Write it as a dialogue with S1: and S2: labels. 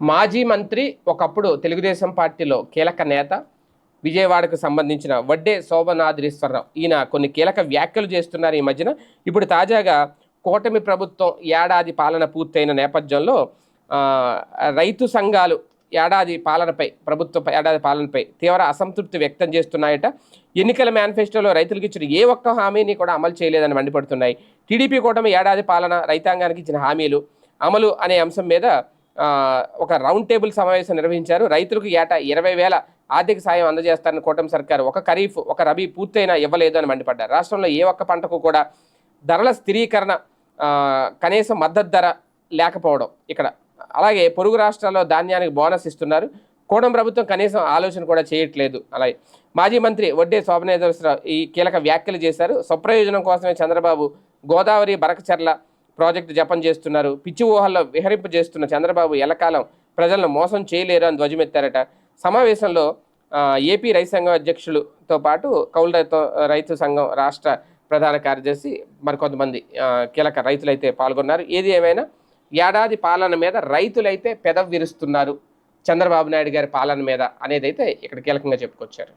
S1: మాజీ మంత్రి ఒకప్పుడు తెలుగుదేశం పార్టీలో కీలక నేత విజయవాడకు సంబంధించిన వడ్డే శోభనాద్రీశ్వరరావు. ఈయన కొన్ని కీలక వ్యాఖ్యలు చేస్తున్నారు ఈ మధ్యన. ఇప్పుడు తాజాగా కూటమి ప్రభుత్వం ఏడాది పాలన పూర్తయిన నేపథ్యంలో రైతు సంఘాలు ఏడాది పాలనపై ప్రభుత్వ ఏడాది పాలనపై తీవ్ర అసంతృప్తి వ్యక్తం చేస్తున్నాయట. ఎన్నికల మేనిఫెస్టోలో రైతులకు ఇచ్చిన ఏ ఒక్క హామీని కూడా అమలు చేయలేదని మండిపడుతున్నాయి. టీడీపీ కూటమి ఏడాది పాలన రైతాంగానికి ఇచ్చిన హామీలు అమలు అనే అంశం మీద ఒక రౌండ్ టేబుల్ సమావేశం నిర్వహించారు. రైతులకు ఏటా ఇరవై వేల ఆర్థిక సాయం అందజేస్తారని కూటమి సర్కారు ఒక ఖరీఫ్ ఒక రబీ పూర్తయినా ఇవ్వలేదు అని మండిపడ్డారు. రాష్ట్రంలో ఏ ఒక్క పంటకు కూడా ధరల స్థిరీకరణ కనీసం మద్దతు ధర లేకపోవడం ఇక్కడ. అలాగే పొరుగు రాష్ట్రాల్లో ధాన్యానికి బోనస్ ఇస్తున్నారు. కూటమి ప్రభుత్వం కనీసం ఆలోచన కూడా చేయట్లేదు. అలాగే మాజీ మంత్రి వడ్డే శోభనేశ్వరరావు ఈ కీలక వ్యాఖ్యలు చేశారు. స్వప్రయోజనం కోసమే చంద్రబాబు గోదావరి బరకచర్ల ప్రాజెక్టు జపం చేస్తున్నారు. పిచ్చి ఊహల్లో విహరింపు చేస్తున్న చంద్రబాబు ఎల్లకాలం ప్రజలను మోసం చేయలేరు అని ధ్వజమెత్తారట. సమావేశంలో ఏపీ రైతు సంఘం అధ్యక్షులతో పాటు కౌలు రైతు రైతు సంఘం రాష్ట్ర ప్రధాన కార్యదర్శి మరికొంతమంది కీలక రైతులైతే పాల్గొన్నారు. ఏది ఏమైనా ఏడాది పాలన మీద రైతులైతే పెదవి విరుస్తున్నారు. చంద్రబాబు నాయుడు గారి పాలన మీద అనేది అయితే ఇక్కడ కీలకంగా చెప్పుకొచ్చారు.